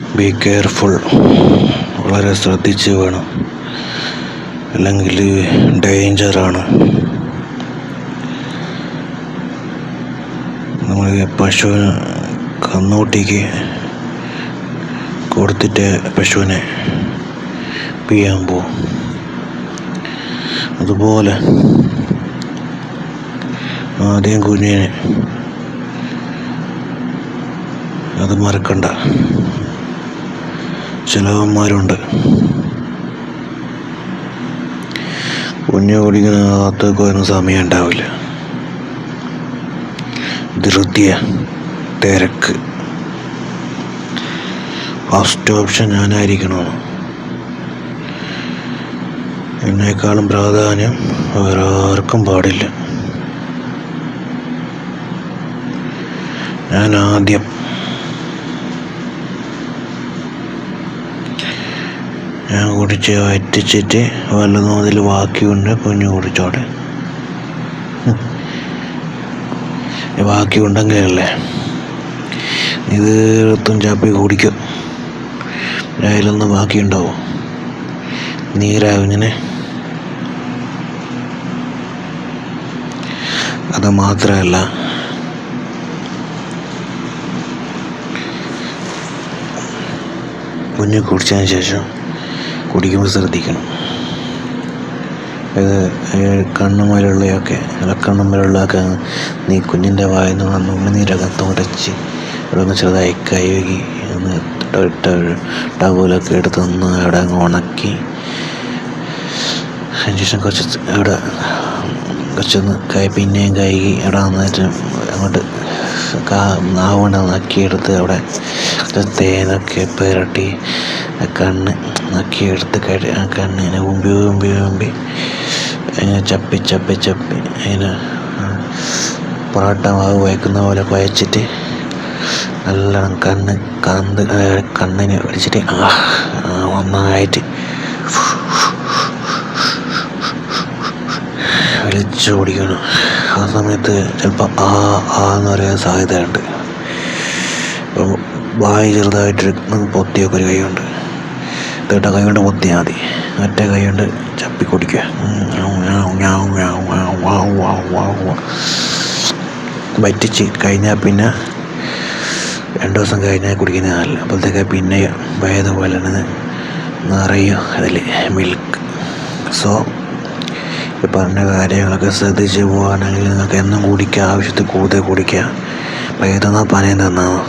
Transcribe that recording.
Be careful വളരെ ശ്രദ്ധിച്ച് വേണം. അല്ലെങ്കിൽ ഡേഞ്ചറാണ് നമ്മൾ പശുവിന് കന്നുകുട്ടിക്ക് കൊടുത്തിട്ട് പശുവിനെ പിയാൻ പോവും. അതുപോലെ ആദ്യം കുഞ്ഞിനെ അത് മറക്കണ്ട. ചിലവന്മാരുണ്ട്. കുഞ്ഞു കുടിക്കുന്ന അകത്തേക്ക് വരുന്ന സമയം ഉണ്ടാവില്ല. ധൃതിയ തിരക്ക്. ഫസ്റ്റ് ഓപ്ഷൻ ഞാനായിരിക്കണമെന്ന് എന്നെക്കാളും പ്രാധാന്യം വേറെ ആർക്കും പാടില്ല. ഞാൻ ആദ്യം ഞാൻ കുടിച്ച് വറ്റിച്ചിട്ട് വല്ലതും അതിൽ ബാക്കിയുണ്ട് കുഞ്ഞു കുടിച്ചോടെ ഉം. ബാക്കി ഉണ്ടെങ്കിലല്ലേ ഇത് എടുത്തും ചാപ്പി കുടിക്കും. അതിലൊന്നും ബാക്കി ഉണ്ടാവും നീരാവും ഇങ്ങനെ അത് മാത്രമല്ല കുഞ്ഞ് കുടിച്ചതിന് ശേഷം കുടിക്കുമ്പോൾ ശ്രദ്ധിക്കണം. ഇത് കണ്ണുമലുള്ളയൊക്കെ ഇളക്കണ്ണുമലുള്ളതൊക്കെ നീ കുഞ്ഞിന്റെ വായിൽ നിന്ന് വന്ന് ഉമിനീരൊക്കെ തുടച്ച് ഇവിടെ നിന്ന് ചെറുതായി കഴുകി ഒന്ന് ടവലൊക്കെ എടുത്ത് ഒന്ന് അവിടെ അങ്ങ് ഉണക്കി അതിന് ശേഷം കുറച്ച് അവിടെ കുറച്ചൊന്ന് കൈ പിന്നെയും കഴുകി അവിടെ നന്നായിട്ട് അങ്ങോട്ട് നാവുകൊണ്ട് നക്കിയെടുത്ത് അവിടെ തേനൊക്കെ പുരട്ടി കണ്ണ് നക്കിയെടുത്ത് കഴി കണ്ണിനെ ഉമ്പി ഉമ്പി ഉമ്പി അതിനെ ചപ്പി ചപ്പി ചപ്പി അതിനെ പൊറോട്ട മാവ് പോലെ കുഴച്ചിട്ട് നല്ലോണം കണ്ണ് കന്ത് കണ്ണിന് പിടിച്ചിട്ട് ഒന്നായിട്ട് വലിച്ചു ഓടിക്കണം ആ സമയത്ത് ചിലപ്പോൾ ആ ആ എന്ന് പറയാൻ സാധ്യതയുണ്ട് ഇപ്പം വായി ചെറുതായിട്ട് പൊത്തിയൊക്കെ ഒരു കൈ കൊണ്ട് എന്നിട്ട് കൈ കൊണ്ട് പൊത്തിയാൽ മതി മറ്റേ കൈ കൊണ്ട് ചപ്പി കുടിക്കുക വറ്റിച്ച് കഴിഞ്ഞാൽ പിന്നെ രണ്ട് ദിവസം കഴിഞ്ഞാൽ കുടിക്കുന്ന നല്ല അപ്പോഴത്തേക്ക് പിന്നെ ഭേദപോലെ തന്നെ നിറയും അതിൽ മിൽക്ക് സോ ഈ പറഞ്ഞ കാര്യങ്ങളൊക്കെ ശ്രദ്ധിച്ച് പോവുകയാണെങ്കിൽ നിങ്ങൾക്ക് എന്നും കുടിക്കുക ആവശ്യത്തിൽ കൂടുതൽ കുടിക്കുക അപ്പോൾ പനി പനയും